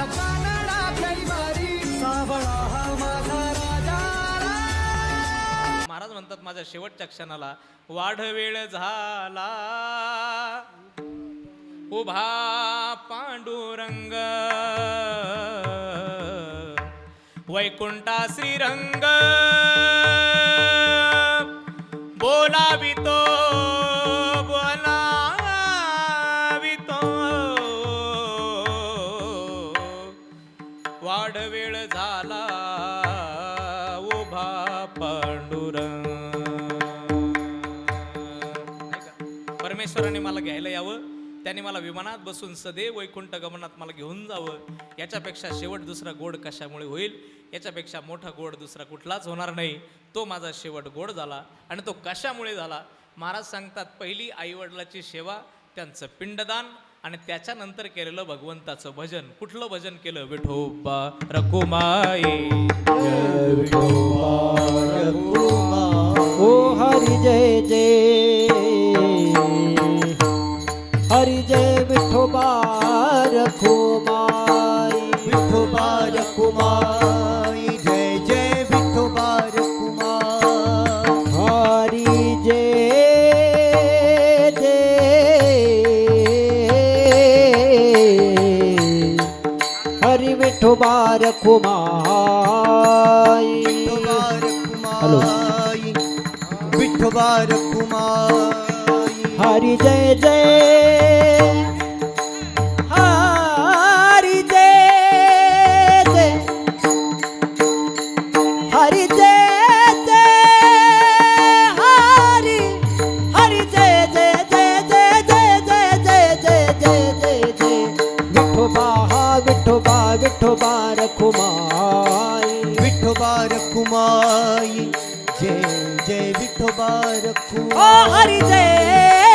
माझा कानडा कैवारी सावळा हा माझा राजा महाराज म्हणतात माझ्या शेवटच्या क्षणाला वाढ वेळ झाला. उभा पांडुरंग वैकुंठा श्रीरंग बोलावितो वाढ वेळ झाला उभा पांडुरंग. परमेश्वराने मला घ्यायला यावं त्याने मला विमानात बसून सदैव वैकुंठ गमनात मला घेऊन जावं. याच्यापेक्षा शेवट दुसरा गोड कशामुळे होईल? याच्यापेक्षा मोठा गोड दुसरा कुठलाच होणार नाही. तो माझा शेवट गोड झाला आणि तो कशामुळे झाला? महाराज सांगतात पहिली आईवडिलाची सेवा त्यांचं पिंडदान आणि त्याच्यानंतर केलेलं भगवंताचं भजन. कुठलं भजन केलं? विठोबा रकुमाई ओ हरि जय जय. हरि जय विठोबा रखुमाई विठोबा रकुमाई विठोबा रखुमाई विठोबा रकुमाई विठोबा रकुमाई हरि जय जय। विठोबा विठोबा रखुमाई। विठोबा रकुमाई जय जय विठोबा ओ रकुमाई हरि जय।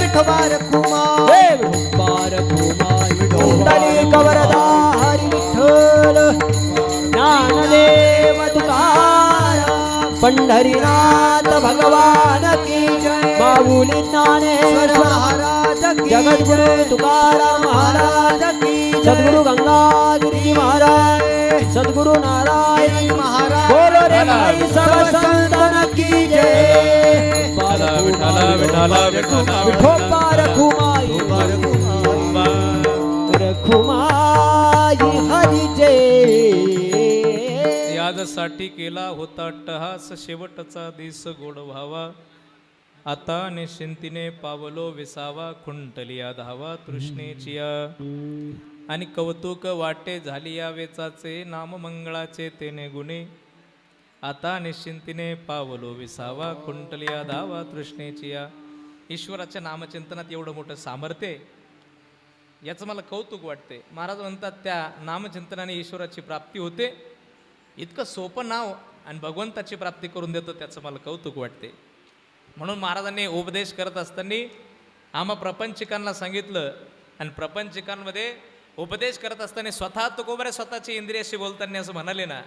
विठोबा रकुमाई विठोबा रखुमाई कुंडली कवरदा हरी विठ्ठल ज्ञानदेव तुकाराम पंढरीनाथ भगवान की जय बाबुली ज्ञानेश्वर महाराज जगद्गुरु तुकाराम महाराज की सद्गुरु गंगागिरी महाराज सद्गुरु नारायण महाराज बोलो रे भाई सब संतन की जय विठ्ठल, विठ्ठल, विठ्ठल. विठोबा रखुमाई रखुमाई हरी जय याजसाठी केला होता टहास शेवटचा दिस गोड व्हावा आता निश्चिंतीने पावलो विसावा खुंटलिया धावा तृष्णेचिया आणि कौतुक वाटे झाली या वेचाचे नाम मंगळाचे तेने गुणे आता निश्चिंतीने पावलो विसावा कुंटलिया धावा तृष्णेचिया ईश्वराच्या नामचिंतनात एवढं मोठं सामर्थ्य याचं मला कौतुक वाटते महाराज म्हणतात त्या नामचिंतनाने ईश्वराची प्राप्ती होते. इतकं सोपं नाव आणि भगवंताची प्राप्ती करून देतो त्याचं मला कौतुक वाटते म्हणून महाराजांनी उपदेश करत असताना आम्हा प्रपंचिकांना सांगितलं आणि प्रपंचिकांमध्ये उपदेश करत असताना स्वतः तुकोबरे स्वतःची इंद्रियाशी बोलताना असं म्हणाले ना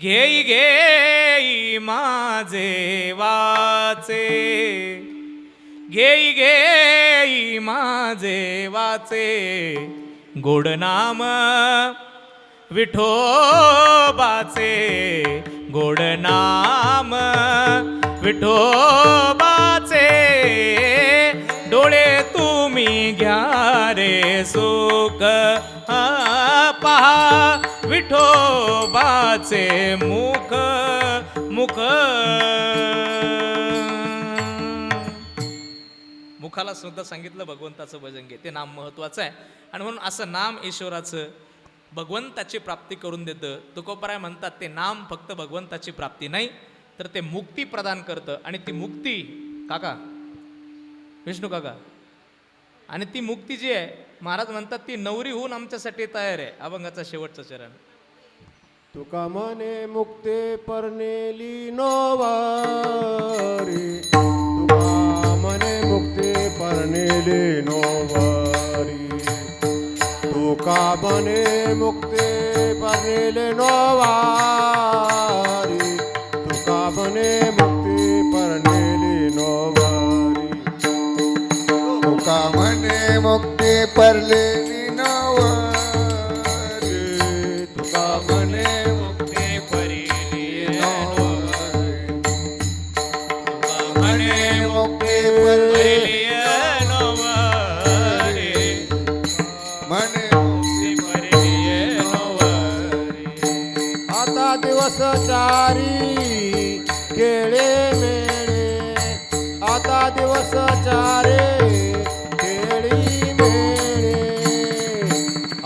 घेई घेई माझे वाचे. घेई घेई माझे वाचे. गोड नाम विठोबाचे. गोड नाम विठोबाचे. डोळे तुम्ही घ्या रे सुख हा, पहा. विठोबाचे मुख मुख. मुखाला सुद्धा सांगितलं भगवंताचं भजन घे. ते नाम महत्वाचं आहे. आणि म्हणून असं नाम ईश्वराचं भगवंताची प्राप्ती करून देतं. तुकोपराय म्हणतात ते नाम फक्त भगवंताची प्राप्ती नाही तर ते मुक्ती प्रदान करतं. आणि ती मुक्ती काका विष्णू काका आणि ती मुक्ती जी आहे महाराज म्हणतात ती नवरी होऊन आमच्यासाठी तयार आहे. अभंगाचा शेवटचं चरण. तुका मने मुक्ते परनेली नोवारी. तुका मने मुक्ते परनेली नोवारी. तुका मने मुक्ते परनेले नोवारी. मुक्ती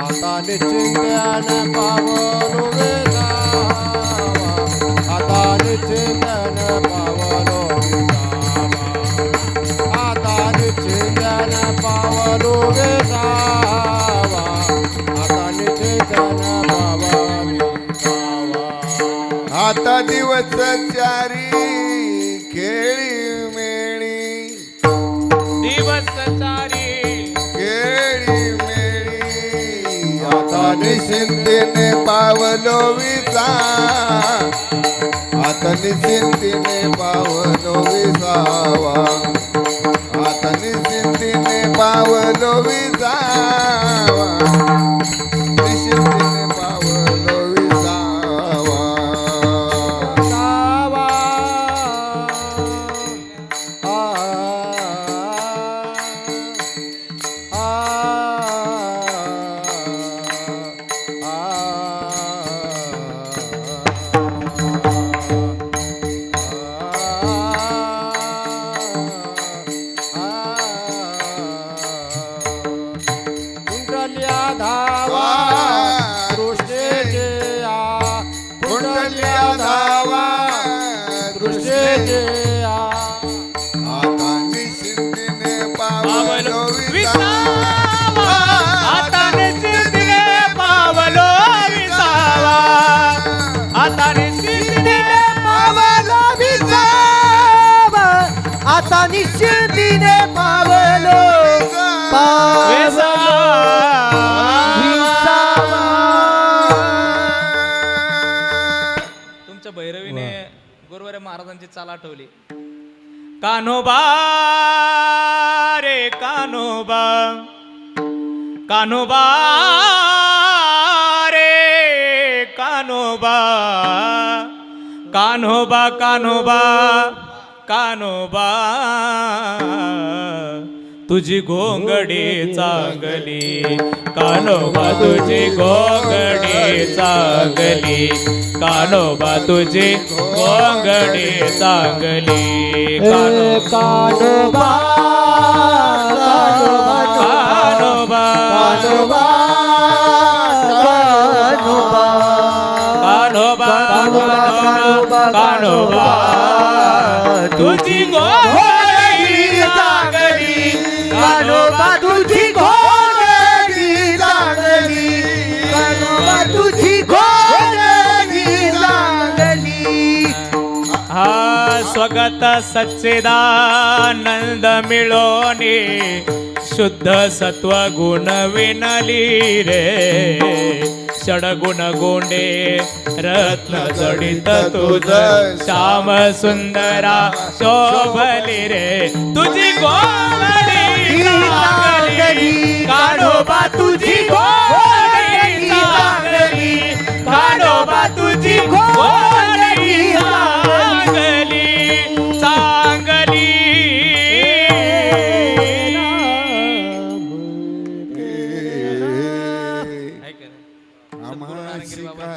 आता निश्चिंत्यान पावलो वेगावा आता निश्चिंत्यान पावलो वेगावा आता निश्चिंत्यान पावलो वेगावा आता निश्चिंत्यान पावलो गावा आता दिवस चारी आणि निश्चिंतीने पावलो विसा आता निश्चिंतीने पावलो विसावा चाल आठवली. कान्होबा रे कान्होबा कान्होबा रे कान्होबा कान्होबा कान्होबा कान्होबा तुझी घोंगडी चांगली. कान्होबा तुझी घोंगडी चांगली. कान्होबा तुझी घोंगडी चांगली कानोबा कानोबा कानोबा कानोबा कान्होबा तुझी घोंगडी स्वगत सच्चिदानंद मिळोनी शुद्ध सत्व गुण विनली रे. षडगुण गोंडे रत्न जडित तुझ श्याम सुंदरा शोभली रे. तुझी चांगली काढोबा तुझी गोंगडी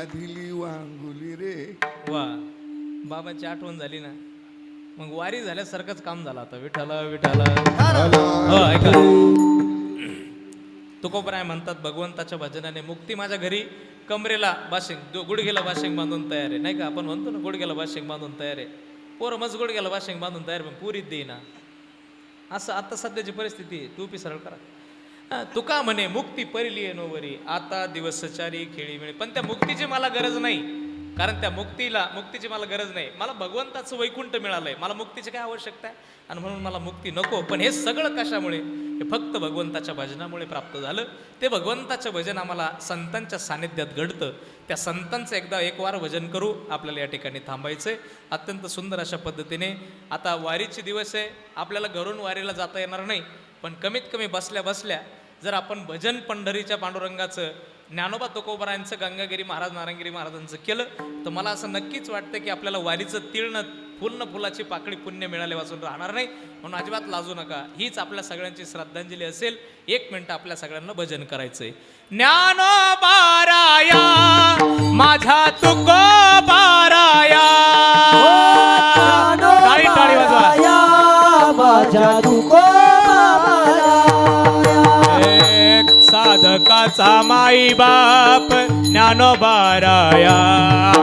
दिली वांगुली रे. वा बाबाची आठवण झाली ना. मग वारी झाल्यासारखंच काम झालं आता. विठाला विठाला हो ऐका. तुकोबराय म्हणतात भगवंताच्या भजनाने मुक्ती माझ्या घरी. कमरेला बाशिंग दु- गुडघ्याला बाशिंग बांधून तयार आहे. नाही का? आपण म्हणतो ना गुडघ्याला बाशिंग बांधून तयार आहे. पोरं मज गुडघ्याला बाशिंग बांधून तयार पण पुरीत देईना. असं आता सध्याची परिस्थिती आहे. टोपी सरळ करा. तुका म्हणे मुक्ती परिली नोवरी आता दिवस सचारी खेळी मिळे पण त्या मुक्तीची मला गरज नाही. कारण त्या मुक्तीला मुक्तीची मला गरज नाही. मला भगवंताचं वैकुंठ मिळालंय. मला मुक्तीची काय आवश्यकता आहे? आणि म्हणून मला मुक्ती नको. पण हे सगळं कशामुळे? हे फक्त भगवंताच्या भजनामुळे प्राप्त झालं. ते भगवंताचं भजन आम्हाला संतांच्या सानिध्यात घडतं. त्या संतांचं एकदा एक वार भजन करू. आपल्याला या ठिकाणी थांबायचं आहे अत्यंत सुंदर अशा पद्धतीने. आता वारीचे दिवस आहे. आपल्याला घरून वारीला जाता येणार नाही. पण कमीत कमी बसल्या बसल्या जर आपण भजन पंढरीच्या पांडुरंगाचं ज्ञानोबा तुकोबरायांचं गंगागिरी महाराज नारायणगिरी महाराजांचं केलं तर मला असं नक्कीच वाटतं की आपल्याला वारीचं तीळणं फुलनं फुलाची पाकळी पुण्य मिळाले वाचून राहणार नाही. म्हणून अजिबात लाजू नका. हीच आपल्या सगळ्यांची श्रद्धांजली असेल. एक मिनिट आपल्या सगळ्यांना भजन करायचंय. ज्ञानोबाराया माझ्या तुकोबाराया. माझ्या एक साधकाचा माई बाप ज्ञानोबाराया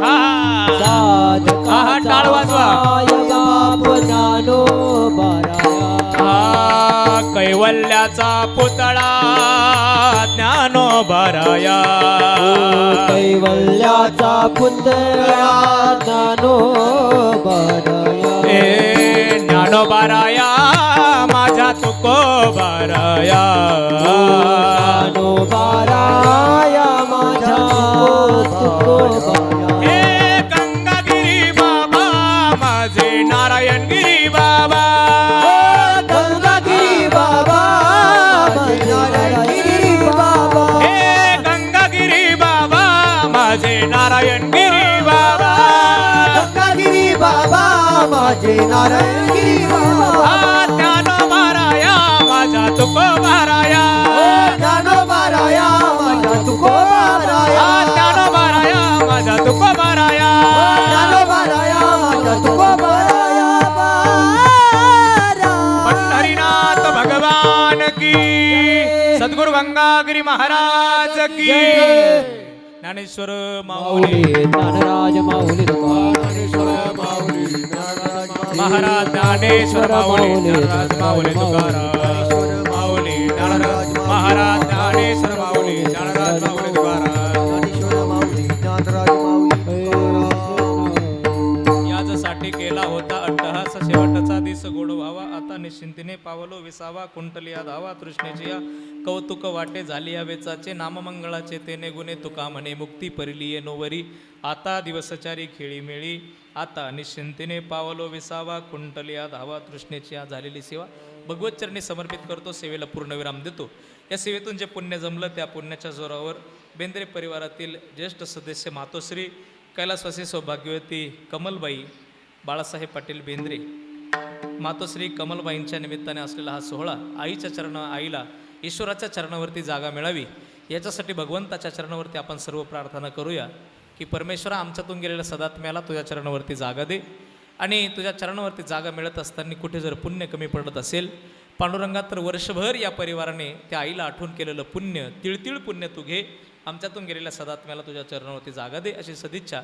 हा, टाळ वाजवा. बाप ज्ञानो बाराया. हा कैवल्याचा पुतळा ज्ञानोबाराया कैवल्याचा पुतळा ज्ञानो बाराया. ए ज्ञानोबाराया माझ्या तुकोबाराया ज्ञानो बाराया माझ्या तुको बाराया ए गंगागिरी बाबा. माझे नारायणगिरी बाबा गंगागिरी बाबा नारायणगिरी बाबा. हे गंगागिरी बाबा माझे नारायणगिरी बाबा. गंगागिरी माझे नारायणगिरी हा माझा ज्ञानो गंगागिरी महाराज की ज्ञानेश्वर माऊली. माऊली ज्ञानराज माऊली. महाराज ज्ञानेश्वर माऊली. ज्ञानराज माऊली तुकाराम. तिने पावलो विसावा कुंटलिया धावा तृष्णेची या कौतुक वाटे झाली या वेचाचे नाममंगळाचे तेने गुणे तुका म्हणे मुक्ती परलीये नोवरी. आता दिवसचारी खेळी मेळी आता निश्चिंतीने पावलो विसावा कुंटलिया धावा तृष्णेची या झालेली सेवा भगवत चरणी समर्पित करतो सेवेला पूर्णविराम देतो. या सेवेतून जे पुण्य जमलं त्या पुण्याच्या जोरावर बेंद्रे परिवारातील ज्येष्ठ सदस्य मातोश्री कैलासवासी सौभाग्यवती कमलबाई बाळासाहेब पाटील बेंद्रे मातोश्री कमलबाईंच्या निमित्ताने असलेला हा सोहळा आईच्या चरण आईला ईश्वराच्या चरणावरती जागा मिळावी याच्यासाठी भगवंताच्या चरणावरती आपण सर्व प्रार्थना करूया की परमेश्वरा आमच्यातून गेलेल्या सदात्म्याला तुझ्या चरणावरती जागा दे आणि तुझ्या चरणावरती जागा मिळत असताना कुठे जर पुण्य कमी पडत असेल पांडुरंगात तर वर्षभर या परिवाराने त्या आईला आठवण केलेलं पुण्य तिळतिळ पुण्य तू घे आमच्यातून गेलेल्या सदात्म्याला तुझ्या चरणावरती जागा दे अशी सदिच्छा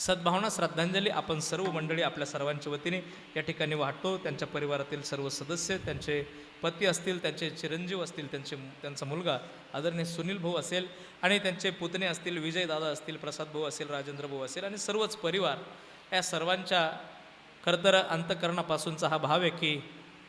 सद्भावना श्रद्धांजली आपण सर्व मंडळी आपल्या सर्वांच्या वतीने या ठिकाणी वाटतो त्यांच्या परिवारातील सर्व सदस्य त्यांचे पती असतील त्यांचे चिरंजीव असतील त्यांचे त्यांचा मुलगा आदरणीय सुनील भाऊ असेल आणि त्यांचे पुतणे असतील विजय दादा असतील प्रसाद भाऊ असेल राजेंद्र भाऊ असेल आणि सर्वच परिवार या सर्वांच्या खरं तर अंतकरणापासूनचा हा भाव आहे की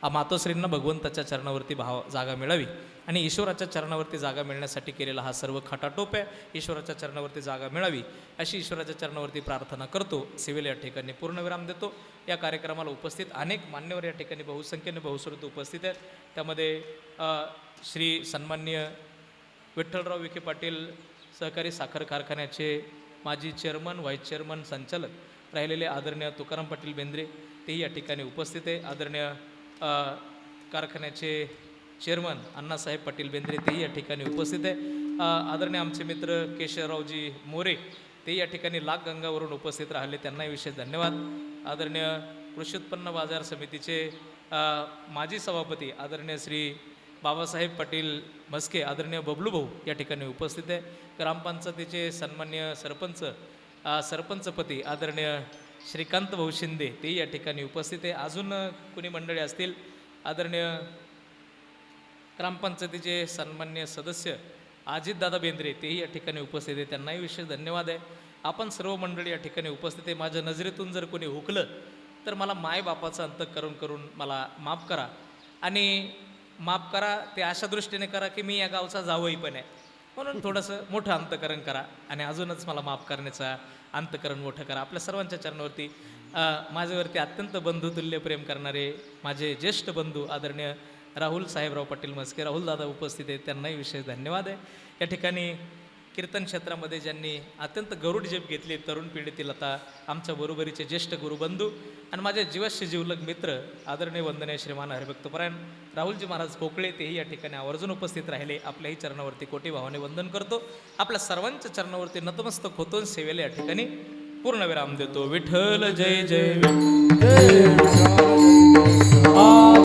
मातोश्रींना भगवंताच्या चरणावरती भाव जागा मिळावी. आणि ईश्वराच्या चरणावरती जागा मिळण्यासाठी केलेला हा सर्व खटाटोप आहे. ईश्वराच्या चरणावरती जागा मिळावी अशी ईश्वराच्या चरणावरती प्रार्थना करतो. सिव्हिल या ठिकाणी पूर्णविराम देतो. या कार्यक्रमाला उपस्थित अनेक मान्यवर या ठिकाणी बहुसंख्येने बहुश्रुत उपस्थित आहेत. त्यामध्ये श्री सन्मान्य विठ्ठलराव विखे पाटील सहकारी साखर कारखान्याचे माजी चेअरमन व्हाईस चेअरमन संचालक राहिलेले आदरणीय तुकाराम पाटील बेंद्रे तेही या ठिकाणी उपस्थित आहे. आदरणीय कारखान्याचे चेअरमन अण्णासाहेब पाटील बेंद्रे तेही या ठिकाणी उपस्थित आहे. आदरणीय आमचे मित्र केशवरावजी मोरे ते या ठिकाणी लाख गंगावरून उपस्थित राहिले. त्यांनाही विशेष धन्यवाद. आदरणीय कृषी उत्पन्न बाजार समितीचे माजी सभापती आदरणीय श्री बाबासाहेब पाटील म्हस्के आदरणीय बबलू भाऊ या ठिकाणी उपस्थित आहे. ग्रामपंचायतीचे सन्मान्य सरपंच सरपंचपती आदरणीय श्रीकांत भाऊ शिंदे तेही या ठिकाणी उपस्थित आहे. अजून कुणी मंडळी असतील? आदरणीय ग्रामपंचायतीचे सन्मान्य सदस्य अजितदादा बेंद्रे तेही या ठिकाणी उपस्थित आहे. त्यांनाही विशेष धन्यवाद आहे. आपण सर्व मंडळी या ठिकाणी उपस्थित आहे. माझ्या नजरेतून जर कोणी हुकलं तर मला मायबापाचं अंतकरण करून मला माफ करा. आणि माफ करा ते अशा दृष्टीने करा की मी या गावचा जावई पण आहे. म्हणून थोडंसं मोठं अंतकरण करा आणि अजूनच मला माफ करण्याचा अंतकरण मोठं करा. आपल्या सर्वांच्या चरणावरती माझ्यावरती अत्यंत बंधुतुल्य प्रेम करणारे माझे ज्येष्ठ बंधू आदरणीय राहुल साहेबराव पाटील म्हस्के राहुल दादा उपस्थित आहेत त्यांनाही विशेष धन्यवाद आहे. या ठिकाणी कीर्तन क्षेत्रामध्ये ज्यांनी अत्यंत गरुड जेप घेतली तरुण पिढीतील आता आमच्या बरोबरीचे ज्येष्ठ गुरुबंधू आणि माझे जीवाशी जीवलग मित्र आदरणीय वंदनीय श्रीमान हरिभक्तपरायण राहुलजी महाराज पोकळे तेही या ठिकाणी आवर्जून उपस्थित राहिले. आपल्याही चरणावरती कोटी भावाने वंदन करतो. आपल्या सर्वांच्या चरणावरती नतमस्तक होतो सेवेला या ठिकाणी पूर्ण विराम देतो. विठ्ठल जय जय जय विठ्ठल